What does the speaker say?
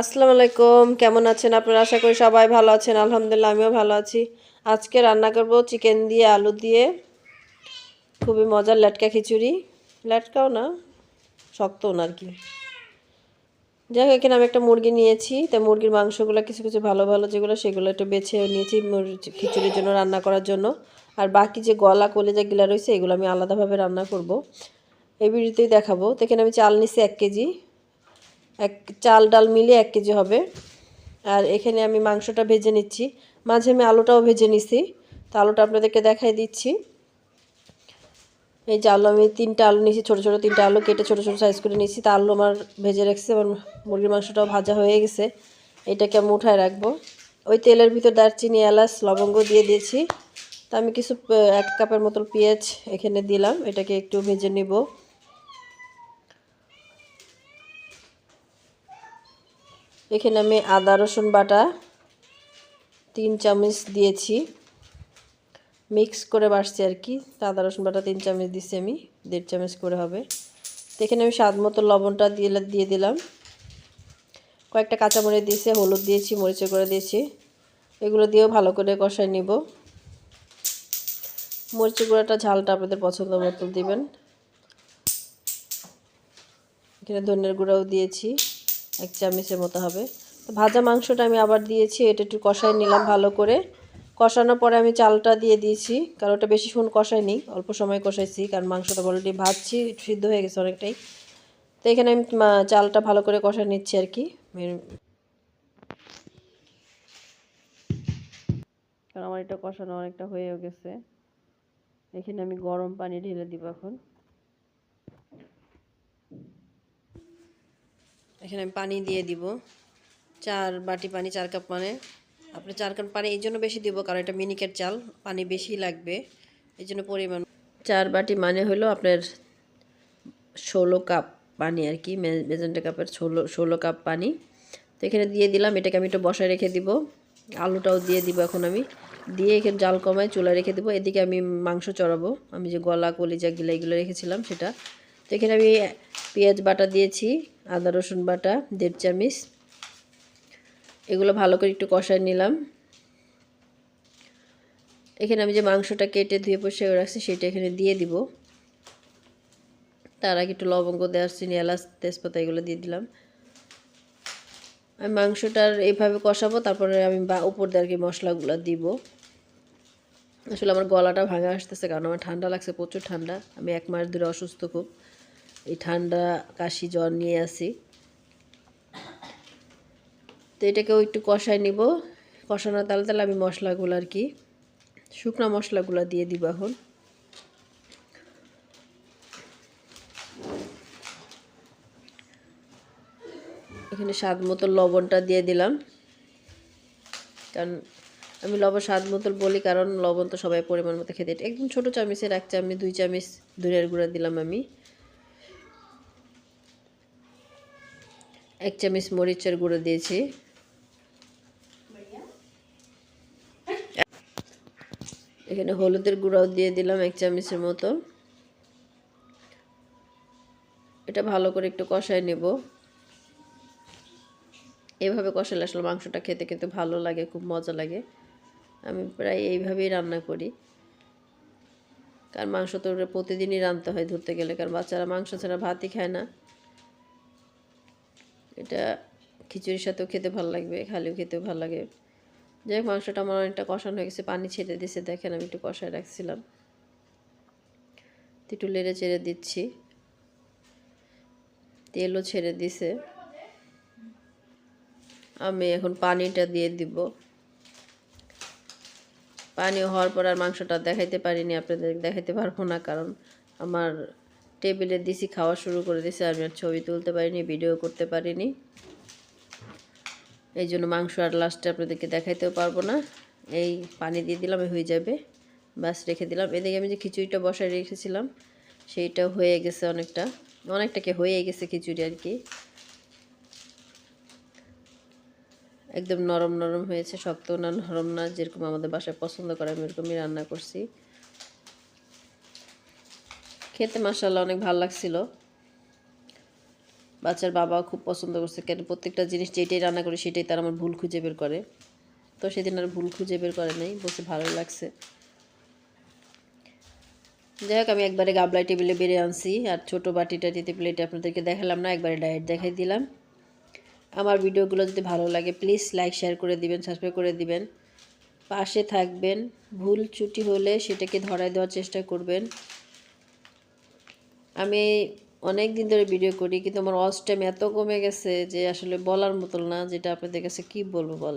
আসসালামু আলাইকুম। কেমন আছেন আপনারা? আশা করি সবাই ভালো আছেন। আলহামদুলিল্লাহ, আমিও ভালো আছি। আজকে রান্না করব চিকেন দিয়ে আলু দিয়ে। খুবই মজার লেটকা খিচুড়ি। লেটকাও না শক্তও না আর কি। যাই হোক, এখানে আমি একটা মুরগি নিয়েছি। তাই মুরগির মাংসগুলো কিছু কিছু ভালো ভালো যেগুলো, সেগুলো একটু বেছে নিয়েছি খিচুড়ির জন্য রান্না করার জন্য। আর বাকি যে গলা কলেজা গিলা রয়েছে, এগুলো আমি আলাদাভাবে রান্না করব। এই ভিডিওতেই দেখাবো। তো এখানে আমি চাল নিছি এক কেজি। এক চাল, ডাল মিলিয়ে এক কেজি হবে। আর এখানে আমি মাংসটা ভেজে নিচ্ছি। মাঝে আমি আলুটাও ভেজে নিছি। তো আলুটা আপনাদেরকে দেখাই দিচ্ছি। এই যে আলু, আমি তিনটা আলু নিয়েছি, ছোটো ছোটো তিনটা আলু কেটে ছোটো ছোটো সাইজ করে নিয়েছি। তা আলু আমার ভেজে রাখছি আমার মুরগির মাংসটাও ভাজা হয়ে গেছে। এটাকে আমি উঠায় রাখব। ওই তেলের ভিতর দারচিনি, এলাচ, লবঙ্গ দিয়ে দিয়েছি। তা আমি কিছু এক কাপের মতো পেঁয়াজ এখানে দিলাম। এটাকে একটু ভেজে নিব। এখানে আমি আদা, রসুন বাটা তিন চামচ দিয়েছি। মিক্স করে বাড়ছি আর কি। আদা, রসুন বাটা তিন চামচ দিচ্ছি আমি, দেড় চামচ করে হবে। তো এখানে আমি স্বাদ মতো লবণটা দিয়ে দিয়ে দিলাম। কয়েকটা কাঁচামরিচ দিয়েছি, হলুদ দিয়েছি, মরিচের করে দিয়েছি। এগুলো দিয়েও ভালো করে কষাই নিব। মরিচের গুঁড়াটা ঝালটা আপনাদের পছন্দ মতো দিবেন। এখানে ধনের গুঁড়াও দিয়েছি। এক চামচের মতো হবে। তো ভাজা মাংসটা আমি আবার দিয়েছি, এটা একটু কষাই নিলাম ভালো করে। কষানোর পরে আমি চালটা দিয়ে দিয়েছি, কারণ ওটা বেশিক্ষণ কষাইনি অল্প সময় কষাইছি, কারণ মাংসটা অলরেডি ভাজছি, সিদ্ধ হয়ে গেছে অনেকটাই। তো এখানে আমি চালটা ভালো করে কষাই নিচ্ছি আর কি। কারণ আমার এটা কষানো অনেকটা হয়েও গেছে। এখানে আমি গরম পানি ঢেলে দিব এখন। এখানে আমি পানি দিয়ে দিব। চার বাটি পানি, চার কাপ মানে আপনি চার কাপ পানি এই জন্য বেশি দিব, কারণ এটা মিনিকেট চাল, পানি বেশি লাগবে। এই জন্য পরিমাণ চার বাটি মানে হলো আপনার ষোলো কাপ পানি আর কি মেজেন্টা কাপের ষোলো ষোলো কাপ পানি। তো এখানে দিয়ে দিলাম, এটাকে আমি একটু বসায় রেখে দিব। আলুটাও দিয়ে দিব এখন আমি। দিয়ে এখানে জাল কমায় চুলায় রেখে দেবো। এদিকে আমি মাংস চড়াবো। আমি যে গলা কলিজা গিলা এগুলো রেখেছিলাম, সেটা তো এখানে আমি পেঁয়াজ বাটা দিয়েছি, আদা, রসুন বাটা, দেড় চামচ। এগুলো ভালো করে একটু কষায় নিলাম। এখানে আমি যে মাংসটা কেটে ধুয়ে করে রাখছি, সেটা এখানে দিয়ে দিব। তার আগে একটু লবঙ্গ দেওয়ার চিনি এলাচ, তেজপাতা এগুলো দিয়ে দিলাম। আমি মাংসটার এইভাবে কষাবো, তারপরে আমি বা উপর দিয়ে আর কি মশলাগুলো দিব। আসলে আমার গলাটা ভাঙা আসতেছে, কারণ আমার ঠান্ডা লাগছে, প্রচুর ঠান্ডা। আমি এক মাস ধরে অসুস্থ খুব। এই ঠান্ডা কাশি জ্বর নিয়ে আসি তো এটাকেও একটু কষাই নিব। কষানো তালে তালে আমি মশলাগুলো আর কি, শুকনো মশলাগুলো দিয়ে দিব এখন। এখানে স্বাদ মতো লবণটা দিয়ে দিলাম। কারণ আমি লবণ স্বাদ মতো বলি, কারণ লবণ তো সবাই পরিমাণ মতো খেতে একদম ছোটো চামচের, এক চামচ, দুই চামচ ধনিয়ার গুঁড়া দিলাম আমি। এক চামচ মরিচের গুঁড়ো দিয়েছি। এখানে হলুদের গুঁড়াও দিয়ে দিলাম এক চামচের মতো। এটা ভালো করে একটু কষায় নেব। এভাবে কষালে আসলে মাংসটা খেতে কিন্তু ভালো লাগে, খুব মজা লাগে। আমি প্রায় এইভাবেই রান্না করি। কারণ মাংস তো প্রতিদিনই রাঁধতে হয় ধরতে গেলে, কারণ বাচ্চারা মাংস ছাড়া ভাতই খায় না। এটা খিচুড়ির সাথেও খেতে ভালো লাগবে, খালিও খেতেও ভালো লাগে। যাই হোক, মাংসটা আমার অনেকটা কষানো হয়ে গেছে, পানি ছেড়ে দিয়েছে, দেখেন আমি একটু কষায় রাখছিলাম। একটু লেড়ে চেড়ে দিচ্ছি। তেলও ছেড়ে দিছে আমি এখন পানিটা দিয়ে দিব। পানি হওয়ার পর আর মাংসটা দেখাইতে পারিনি, আপনাদের দেখাইতে পারব না, কারণ আমার টেবিলে দিছি, খাওয়া শুরু করে দিছে, আমি আর ছবি তুলতে পারিনি ভিডিও করতে পারিনি। এই জন্য মাংস আর লাস্টে আপনাদেরকে দেখাইতেও পারব না। এই পানি দিয়ে দিলাম হয়ে যাবে। বাস রেখে দিলাম। এদিকে আমি যে খিচুড়িটা বসায় রেখেছিলাম, সেইটাও হয়ে গেছে অনেকটা। অনেকটাকে হয়ে গেছে খিচুড়ি আর কি। একদম নরম নরম হয়েছে, শক্ত না, নরম না, যেরকম আমাদের বাসায় পছন্দ করে, আমি এরকমই রান্না করছি। খেতে মাসাল্লাহ অনেক ভালো লাগছিল। বাচ্চার বাবা খুব পছন্দ করছে। কেন প্রত্যেকটা জিনিস যেটাই রান্না করি সেটাই তার আমার ভুল খুঁজে বের করে। তো সেদিন আর ভুল খুঁজে বের করে নাই, বসে ভালো লাগছে। যাই হোক, আমি একবারে গাবলাই টেবিলে বেড়ে আনছি আর ছোটো বাটি টাটিতে প্লেটে আপনাদেরকে দেখালাম না, একবারে ডায়েট দেখাই দিলাম। আমার ভিডিওগুলো যদি ভালো লাগে, প্লিজ লাইক, শেয়ার করে দিবেন, সাবস্ক্রাইব করে দিবেন। পাশে থাকবেন, ভুল ত্রুটি হলে সেটাকে ধরায় দেওয়ার চেষ্টা করবেন। আমি অনেক দিন ধরে ভিডিও করি, কিন্তু আমার ওয়াচ টাইম এত কমে গেছে যে আসলে বলার মতো না, যেটা আপনাদের কাছে কি বলব বলেন?